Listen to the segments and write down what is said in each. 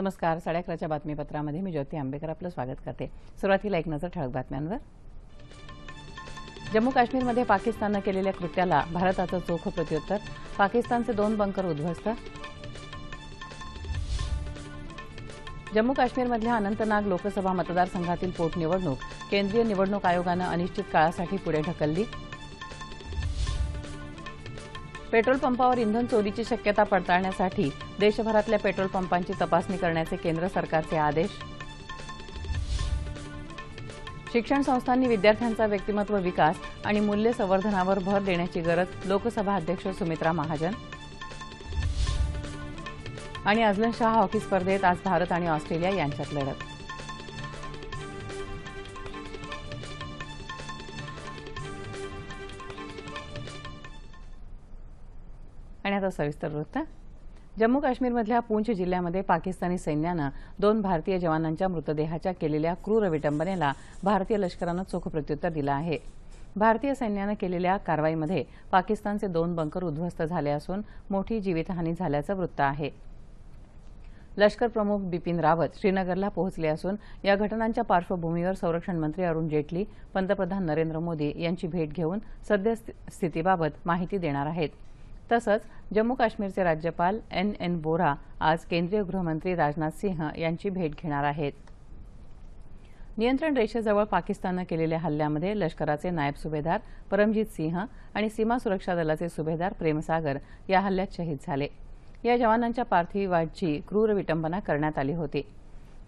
नमस्कार साडे अकराच्या बातमीपत्रामध्ये मी ज्योती आंबेकर आपलं स्वागत करते. सुरुवातीला एक नजर ठळक बातम्यांवर. जम्मू काश्मीरमध्ये पाकिस्ताननं केलेल्या कृत्याला भारताचं चोख प्रत्युत्तर. पाकिस्तानचे दोन बंकर उद्ध्वस्त. जम्मू काश्मीरमधल्या अनंतनाग लोकसभा मतदारसंघातील पोटनिवडणूक. केंद्रीय निवडणूक आयोगानं अनिश्चित काळासाठी पुढे ढकलली. पेट्रोल पंपावर इंधन चोरीची शक्यता पडताळण्यासाठी देशभरातल्या पेट्रोल पंपांची तपासणी करण्याचे केंद्र सरकारचे आदेश. शिक्षण संस्थांनी विद्यार्थ्यांचा व्यक्तिमत्व विकास आणि मूल्य संवर्धनावर भर देण्याची गरज लोकसभा अध्यक्ष सुमित्रा महाजन. आणि अझलन शाह हॉकी स्पर्धेत आज भारत आणि ऑस्ट्रेलिया यांच्यात लढत. आता सविस्तर वृत्त. जम्मू काश्मीरमधल्या पूंछ जिल्ह्यामध्ये पाकिस्तानी सैन्यानं दोन भारतीय जवानांच्या मृतदेहाच्या केलेल्या क्रूर विटंबनेला भारतीय लष्करानं चोख प्रत्युत्तर दिलं आहे. भारतीय सैन्यानं केलेल्या कारवाईमध्ये पाकिस्तानचे दोन बंकर उद्ध्वस्त झाले असून मोठी जीवितहानी झाल्याचं वृत्त आहे. लष्कर प्रमुख बिपिन रावत श्रीनगरला पोहोचले असून या घटनांच्या पार्श्वभूमीवर संरक्षण मंत्री अरुण जेटली पंतप्रधान नरेंद्र मोदी यांची भेट घेऊन सद्यस्थितीबाबत माहिती देणार आहेत. तसंच जम्मू काश्मीरचे राज्यपाल एन एन बोरा आज केंद्रीय गृहमंत्री राजनाथ सिंह यांची भेट घेणार आहेत. नियंत्रण रेषेजवळ पाकिस्ताननं केलेल्या हल्ल्यामध्ये लष्कराचे नायब सुभेदार परमजीत सिंह आणि सीमा सुरक्षा दलाचे सुभेदार प्रेमसागर या हल्ल्यात शहीद झाले. या जवानांच्या पार्थिवाची क्रूर विटंबना करण्यात आली होती.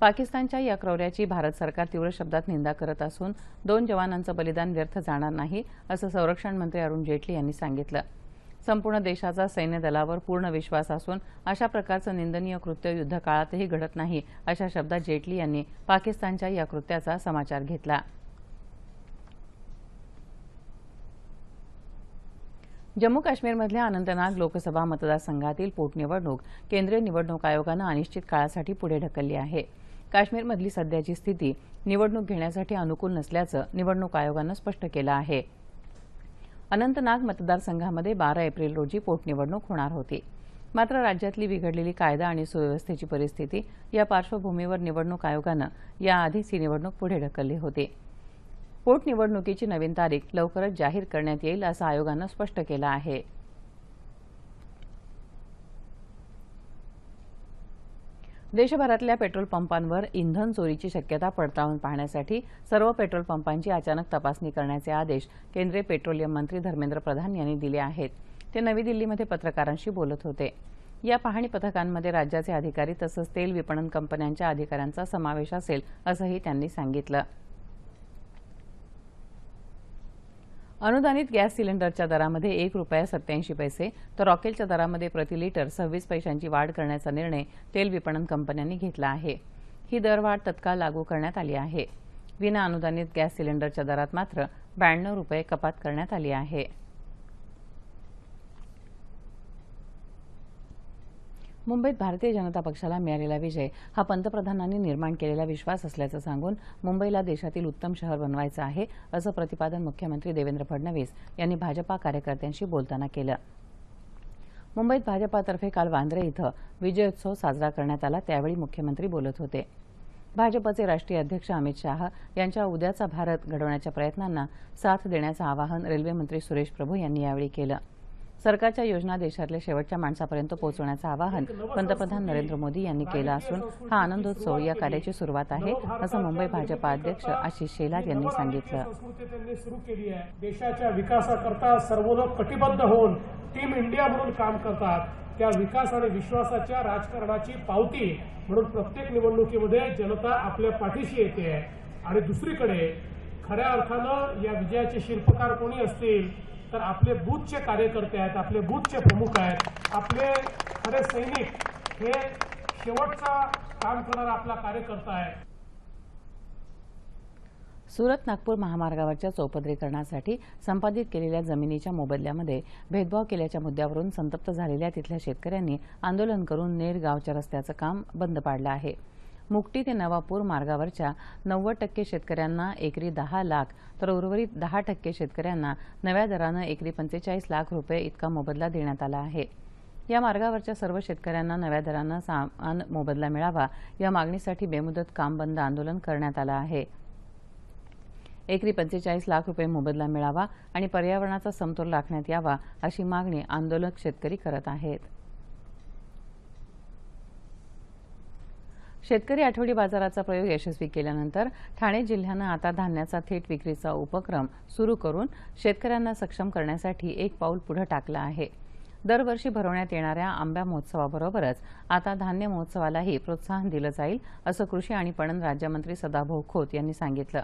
पाकिस्तानच्या या क्रौऱ्याची भारत सरकार तीव्र शब्दात निंदा करत असून दोन जवानांचं बलिदान व्यर्थ जाणार नाही असं संरक्षण मंत्री अरुण जेटली यांनी सांगितलं. संपूर्ण देशाचा सैन्य दलावर पूर्ण विश्वास असून अशा प्रकारचं निंदनीय कृत्य युद्धकाळातही घडत नाही अशा शब्दात जेटली यांनी पाकिस्तानच्या या कृत्याचा समाचार घेतला. जम्मू काश्मीरमधल्या अनंतनाग लोकसभा मतदारसंघातील पोटनिवडणूक केंद्रीय निवडणूक आयोगानं अनिश्चित काळासाठी पुढे ढकलली आहे. काश्मीरमधली सध्याची स्थिती निवडणूक घेण्यासाठी अनुकूल नसल्याचं निवडणूक आयोगानं स्पष्ट केलं आहे. अनंतनाग मतदारसंघामध्ये बारा एप्रिल रोजी पोटनिवडणूक होणार होती. मात्र राज्यातली बिघडलेली कायदा आणि सुव्यवस्थेची परिस्थिती या पार्श्वभूमीवर निवडणूक आयोगानं याआधीच ही निवडणूक पुढे ढकलली होती. पोटनिवडणुकीची नवीन तारीख लवकरच जाहीर करण्यात येईल असं आयोगानं स्पष्ट केलं आहे. देशभरातल्या पेट्रोल पंपांवर इंधन चोरीची शक्यता पडताळून पाहण्यासाठी सर्व पेट्रोल पंपांची अचानक तपासणी करण्याचे आदेश केंद्रीय पेट्रोलियम मंत्री धर्मेंद्र प्रधान यांनी दिले आहेत. ते नवी दिल्लीमध्ये पत्रकारांशी बोलत होते. या पाहणी पथकांमध्ये राज्याचे अधिकारी तसंच तेल विपणन कंपन्यांच्या अधिकाऱ्यांचा समावेश असेल असंही त्यांनी सांगितलं. अनुदानित गॅस सिलेंडरच्या दरामध्ये एक रुपया सत्याऐंशी पैसे तर रॉकेलच्या दरामध्ये प्रति लिटर सव्वीस पैशांची वाढ करण्याचा निर्णय तेल विपणन कंपन्यांनी घेतला आहे. ही दरवाढ तत्काळ लागू करण्यात आली आहे. विना अनुदानित गॅस सिलेंडरच्या दरात मात्र ब्याण्णव रुपये कपात करण्यात आली आहे. मुंबईत भारतीय जनता पक्षाला मिळालेला विजय हा पंतप्रधानांनी निर्माण केलेला विश्वास असल्याचं सांगून मुंबईला देशातील उत्तम शहर बनवायचं आहे असं प्रतिपादन मुख्यमंत्री देवेंद्र फडणवीस यांनी भाजपा कार्यकर्त्यांशी बोलताना केलं. मुंबईत भाजपातर्फे काल वांद्रे इथं विजयोत्सव साजरा करण्यात आला त्यावेळी मुख्यमंत्री बोलत होते. भाजपचे राष्ट्रीय अध्यक्ष अमित शाह यांच्या उद्याचा भारत घडवण्याच्या प्रयत्नांना साथ देण्याचं आवाहन रेल्वेमंत्री सुरेश प्रभू यांनी यावेळी केलं. सरकारच्या योजना देशातल्या शेवटच्या माणसापर्यंत पोहोचवण्याचं आवाहन पंतप्रधान नरेंद्र मोदी यांनी केलं असून हा आनंदोत्सव या कार्याची सुरुवात आहे असं मुंबई भाजपा अध्यक्ष आशिष शेलार यांनी सांगितलं. त्यांनी सुरू केली आहे देशाच्या विकासाकरता सर्व लोक कटिबद्ध होऊन टीम इंडिया म्हणून काम करतात. त्या विकास आणि विश्वासाच्या राजकारणाची पावती म्हणून प्रत्येक निवडणुकीमध्ये जनता आपल्या पाठीशी येते. आणि दुसरीकडे खऱ्या अर्थानं या विजयाचे शिल्पकार कोणी असतील? तर आपले बूथचे कार्यकर्ते आहेत आपले बूथचे प्रमुख आहेत आपले खरे सैनिक हे शेवटचा काम करणारा आपला कार्यकर्ता आहे. सुरत नागपूर महामार्गावरच्या चौपदरीकरणासाठी संपादित केलेल्या जमिनीच्या मोबदल्यामध्ये भेदभाव केल्याच्या मुद्द्यावरून संतप्त झालेल्या तिथल्या शेतकऱ्यांनी आंदोलन करून नेर गावच्या रस्त्याचं काम बंद पाडलं आहे. मुकटी ते नवापूर मार्गावरच्या नव्वद टक्के शेतकऱ्यांना एकरी दहा लाख तर उर्वरित दहा टक्के शेतकऱ्यांना नव्या दरानं एकरी पंचेचाळीस लाख रुपये इतका मोबदला देण्यात आला आहे. या मार्गावरच्या सर्व शेतकऱ्यांना नव्या दरानं सामान मोबदला मिळावा या मागणीसाठी बेमुदत काम बंद आंदोलन करण्यात आलं आहे. एकरी पंचेचाळीस लाख रुपये मोबदला मिळावा आणि पर्यावरणाचा समतोल राखण्यात यावा अशी मागणी आंदोलक शेतकरी करत आहेत. शेतकरी आठवडी बाजाराचा प्रयोग यशस्वी केल्यानंतर ठाणे जिल्ह्यानं आता धान्याचा थेट विक्रीचा उपक्रम सुरू करून शेतकऱ्यांना सक्षम करण्यासाठी एक पाऊल पुढे टाकलं आहे. दरवर्षी भरवण्यात येणाऱ्या आंब्या महोत्सवाबरोबरच आता धान्य महोत्सवालाही प्रोत्साहन दिलं जाईल असं कृषी आणि पणन राज्यमंत्री सदाभाऊ खोत यांनी सांगितलं.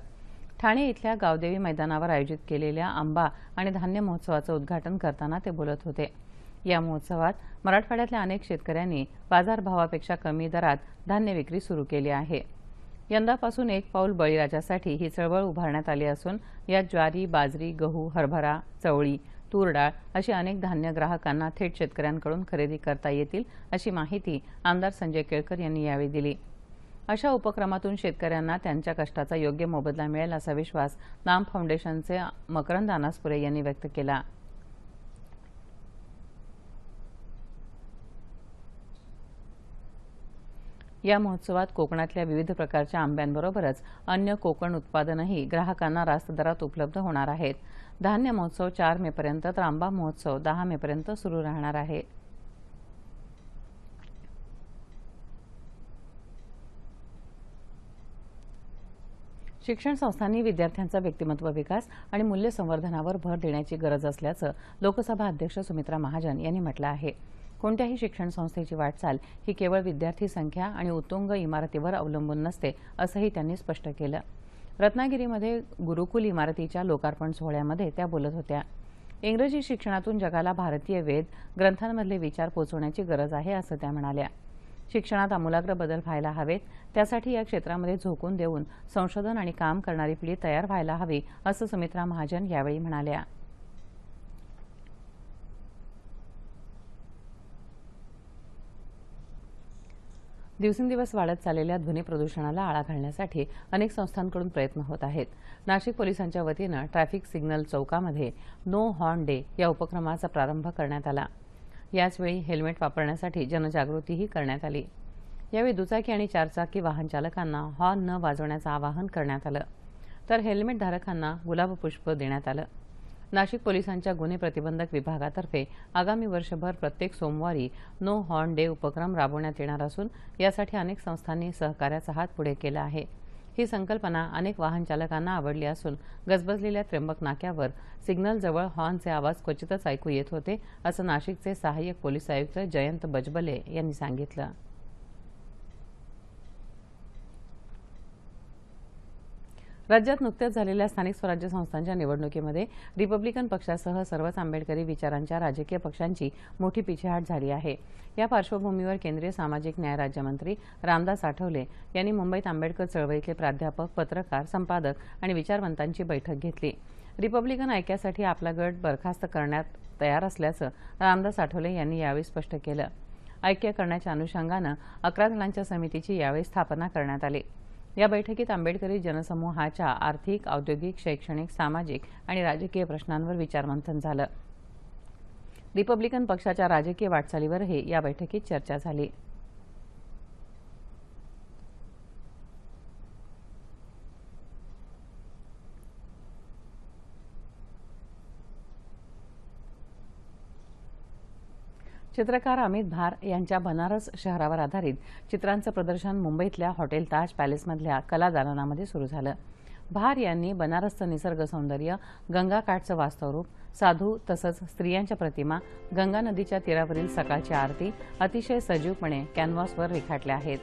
ठाणे इथल्या गावदेवी मैदानावर आयोजित केलेल्या आंबा आणि धान्य महोत्सवाचं उद्घाटन करताना ते बोलत होते. या महोत्सवात मराठवाड्यातल्या अनेक शेतकऱ्यांनी बाजारभावापेक्षा कमी दरात धान्य विक्री सुरू केली आहे. यंदापासून एक पाऊल बळीराजासाठी ही चळवळ उभारण्यात आली असून यात ज्वारी बाजरी गहू हरभरा चवळी तूर डाळ अशी अनेक धान्य ग्राहकांना थेट शेतकऱ्यांकडून खरेदी करता येतील अशी माहिती आमदार संजय केळकर यांनी यावेळी दिली. अशा उपक्रमातून शेतकऱ्यांना त्यांच्या कष्टाचा योग्य मोबदला मिळेल असा विश्वास नाम फाउंडेशनचे मकरंद अनासपुरे यांनी व्यक्त केला. या महोत्सवात कोकणातल्या विविध प्रकारच्या आंब्यांबरोबरच अन्य कोकण उत्पादनही ग्राहकांना रास्त दरात उपलब्ध होणार आहेत. धान्य महोत्सव चार मेपर्यंत तर आंबा महोत्सव दहा मेपर्यंत सुरू राहणार आहे. शिक्षण संस्थांनी विद्यार्थ्यांचा व्यक्तिमत्व विकास आणि मूल्य संवर्धनावर भर देण्याची गरज असल्याचं लोकसभा अध्यक्ष सुमित्रा महाजन यांनी म्हटलं आहे. कोणत्याही शिक्षण संस्थेची वाटचाल ही केवळ विद्यार्थी संख्या आणि उत्तुंग इमारतीवर अवलंबून नसते असंही त्यांनी स्पष्ट केलं. रत्नागिरीमध्ये गुरुकुल इमारतीच्या लोकार्पण सोहळ्यामध्ये त्या बोलत होत्या. इंग्रजी शिक्षणातून जगाला भारतीय वेद ग्रंथांमधले विचार पोचवण्याची गरज आहे असं त्या म्हणाल्या. शिक्षणात आमूलाग्र बदल व्हायला हवेत त्यासाठी या क्षेत्रामध्ये झोकून देऊन संशोधन आणि काम करणारी पिढी तयार व्हायला हवी असं सुमित्रा महाजन यावेळी म्हणाल्या. दिवसेंदिवस वाढत चाललेल्या ध्वनी प्रदूषणाला आळा घालण्यासाठी अनेक संस्थांकडून प्रयत्न होत आहेत. नाशिक पोलिसांच्या वतीनं ट्रॅफिक सिग्नल चौकामध्ये नो हॉर्न डे या उपक्रमाचा प्रारंभ करण्यात आला. याचवेळी हेल्मेट वापरण्यासाठी जनजागृतीही करण्यात आली. यावेळी दुचाकी आणि चारचाकी वाहन चालकांना हॉर्न न वाजवण्याचं आवाहन करण्यात आलं. तर हेल्मेट धारकांना गुलाब पुष्प देण्यात आलं. नाशिक पोलिसांच्या गुन्हे प्रतिबंधक विभागातर्फे आगामी वर्षभर प्रत्येक सोमवारी नो हॉर्न डे उपक्रम राबवण्यात येणार असून यासाठी अनेक संस्थांनी सहकार्याचा हात पुढे केला आहे. ही संकल्पना अनेक वाहन चालकांना आवडली असून गजबजलेल्या त्र्यंबक नाक्यावर सिग्नलजवळ हॉर्नचे आवाज क्वचितच ऐकू येत होते असं नाशिकचे सहाय्यक पोलीस आयुक्त जयंत बजबले यांनी सांगितलं. राज्यात नुकत्याच झालेल्या स्थानिक स्वराज्य संस्थांच्या निवडणुकीमध्ये रिपब्लिकन पक्षासह सर्वच आंबेडकरी विचारांच्या राजकीय पक्षांची मोठी पिछेहाट झाली आहे. या पार्श्वभूमीवर केंद्रीय सामाजिक न्याय राज्यमंत्री रामदास आठवले यांनी मुंबईत आंबेडकर चळवळीतले प्राध्यापक पत्रकार संपादक आणि विचारवंतांची बैठक घेतली. रिपब्लिकन ऐक्यासाठी आपला गट बरखास्त करण्यात तयार असल्याचं रामदास आठवले यांनी यावेळी स्पष्ट केलं. ऐक्य करण्याच्या अनुषंगानं अकरा जणांच्या समितीची यावेळी स्थापना करण्यात आली. या बैठकीत आंबेडकरी जनसमूहाच्या आर्थिक औद्योगिक शैक्षणिक सामाजिक आणि राजकीय प्रश्नांवर विचारमंथन झालं. रिपब्लिकन पक्षाच्या राजकीय वाटचालीवरही या बैठकीत चर्चा झाली. चित्रकार अमित भार यांच्या बनारस शहरावर आधारित चित्रांचं प्रदर्शन मुंबईतल्या हॉटेल ताज पॅलेसमधल्या कला दालनामध्ये सुरू झालं. भार यांनी बनारसचं निसर्ग सौंदर्य गंगाकाठचं वास्तवरूप साधू तसंच स्त्रियांच्या प्रतिमा गंगा नदीच्या तीरावरील सकाळची आरती अतिशय सजीवपणे कॅनव्हासवर रेखाटल्या आहेत.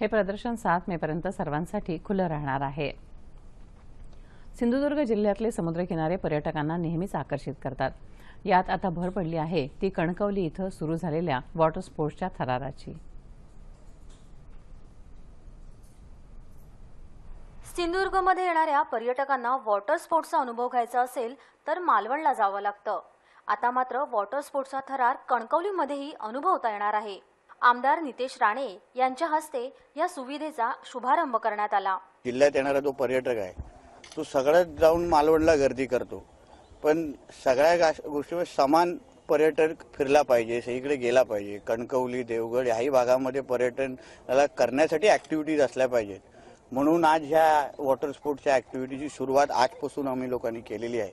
हे प्रदर्शन सात मेपर्यंत सर्वांसाठी खुलं राहणार आहे. सिंधुदुर्ग जिल्ह्यातले समुद्रकिनारे पर्यटकांना नेहमीच आकर्षित करतात. यात आता भर पडली आहे ती कणकवली इथं सुरू झालेल्या वॉटर स्पोर्ट्सच्या थराराची. सिंधुदुर्गमध्ये येणाऱ्या पर्यटकांना वॉटर स्पोर्ट्सचा अनुभव घ्यायचा असेल तर मालवणला जावं लागतं. आता मात्र वॉटर स्पोर्ट्सचा थरार कणकवलीमध्येही अनुभवता येणार आहे. आमदार नितेश राणे यांच्या हस्ते या सुविधेचा शुभारंभ करण्यात आला. जिल्ह्यात येणारा जो पर्यटक आहे तो सगळ्यात जाऊन मालवणला गर्दी करतो. पण सगळ्या गोष्टीवर समान पर्यटक फिरला पाहिजे सगळीकडे गेला पाहिजे. कणकवली देवगड याही भागामध्ये पर्यटनाला करण्यासाठी ऍक्टिव्हिटीज असल्या पाहिजेत. म्हणून आज ह्या वॉटर स्पोर्ट्सच्या ऍक्टिव्हिटीची सुरुवात आजपासून आम्ही लोकांनी केलेली आहे.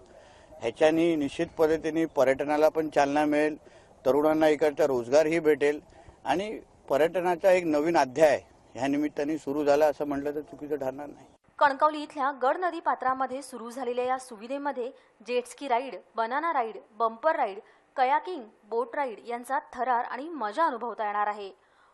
ह्याच्यानी निश्चित पद्धतीने पर्यटनाला पण चालना मिळेल तरुणांना इकडचा रोजगारही भेटेल आणि पर्यटनाचा एक नवीन अध्याय ह्या निमित्ताने सुरू झाला असं म्हटलं तर चुकीचं ठरणार नाही. कणकवली इथल्या गड नदी पात्रामध्ये सुरू झालेल्या या सुविधेमध्ये jet ski ride banana ride bumper ride kayaking boat ride यांचा थरार आणि मजा अनुभवता येणार आहे.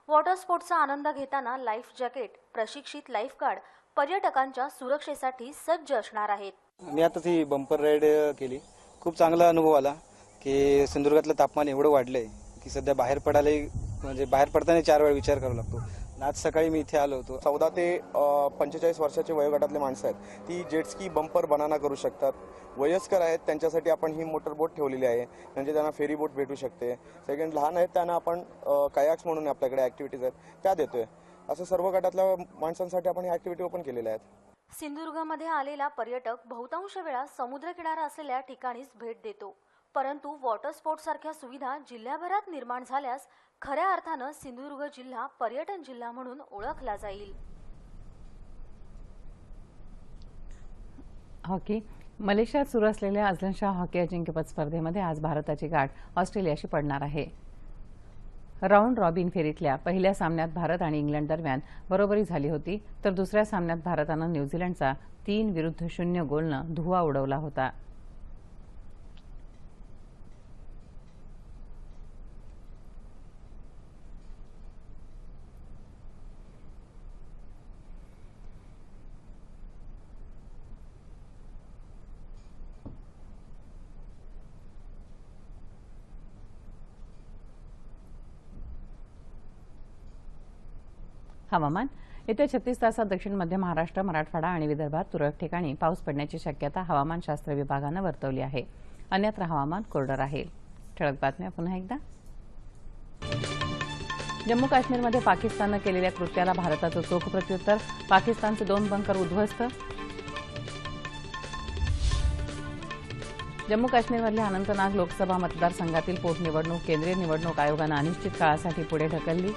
वॉटर स्पोर्ट्सचा आनंद घेताना लाईफ जॅकेट प्रशिक्षित लाईफगार्ड पर्यटकांच्या सुरक्षेसाठी सज्ज असणार आहेत. मी आता ती बंपर राईड केली. खूप चांगला अनुभव आला की सिंधुदुर्गातलं तापमान एवढं वाढलंय की सध्या बाहेर पडायला म्हणजे बाहेर पडताना चार वेळा विचार करावा लागतो. आज सकाळी मी इथे आलो होतो. चौदा ते पंचेचाळीस वर्षाचे वयोगटातले माणसं आहेत. ती जेटस्की बंपर बनाना करू शकतात. वयस्कर आहेत त्यांच्यासाठी आपण ही मोटर बोट ठेवलेली आहे. म्हणजे त्यांना फेरी बोट भेटू शकते. सेकंड लहान आहेत त्यांना आपण कयाक्स म्हणून आपल्याकडे ॲक्टिव्हिटीज आहेत त्या देतोय. असं सर्व गटातल्या माणसांसाठी आपण ही ॲक्टिव्हिटी ओपन केलेल्या आहेत. सिंधुदुर्गमध्ये आलेला पर्यटक बहुतांश वेळा समुद्रकिनारा असलेल्या ठिकाणीच भेट देतो. परंतु वॉटर स्पोर्ट सारख्या सुविधा जिल्ह्याभरात निर्माण झाल्यास खऱ्या अर्थानं सिंधुदुर्ग जिल्हा पर्यटन जिल्हा म्हणून ओळखला जाईल. हॉकी. मलेशियात सुरू असलेल्या अझलनशाह हॉकी अजिंक्यपद स्पर्धेमध्ये आज भारताची गाठ ऑस्ट्रेलियाशी पडणार आहे. राऊंड रॉबिन फेरीतल्या पहिल्या सामन्यात भारत आणि इंग्लंड दरम्यान बरोबरी झाली होती तर दुसऱ्या सामन्यात भारतानं न्यूझीलंडचा तीन विरुद्ध शून्य गोलनं धुवा उडवला होता. हवामान. येत्या छत्तीस तासात दक्षिण मध्य महाराष्ट्र मराठवाडा आणि विदर्भात तुरळक ठिकाणी पाऊस पडण्याची शक्यता हवामानशास्त्र विभागानं वर्तवली आहे. अन्यत्र हवामान कोरडं राहील. ठळक बातम्या पुन्हा एकदा. जम्मू काश्मीरमध्ये पाकिस्ताननं केलेल्या कृत्याला भारताचं चोख प्रत्युत्तर. पाकिस्तानचे दोन बंकर उद्ध्वस्त. जम्मू काश्मीरमधल्या अनंतनाग लोकसभा मतदारसंघातील पोटनिवडणूक केंद्रीय निवडणूक आयोगानं अनिश्चित काळासाठी पुढे ढकलली.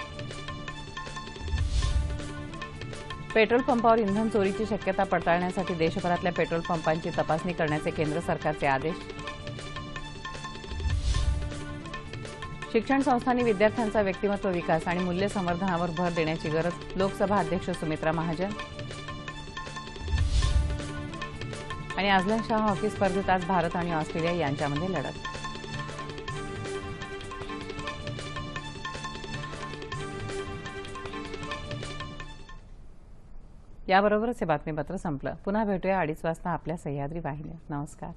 पेट्रोल पंपावर इंधन चोरीची शक्यता पडताळण्यासाठी देशभरातल्या पेट्रोल पंपांची तपासणी करण्याचे केंद्र सरकारचे आदेश. शिक्षण संस्थांनी विद्यार्थ्यांचा व्यक्तिमत्व विकास आणि मूल्य संवर्धनावर भर देण्याची गरज लोकसभा अध्यक्ष सुमित्रा महाजन. आणि आझलन शाह हॉकी स्पर्धेत आज भारत आणि ऑस्ट्रेलिया यांच्यामध्ये लढत. याबरोबरच हे बातमीपत्र संपलं. पुन्हा भेटूया अडीच वाजता आपल्या सह्याद्री वाहिन्या नमस्कार.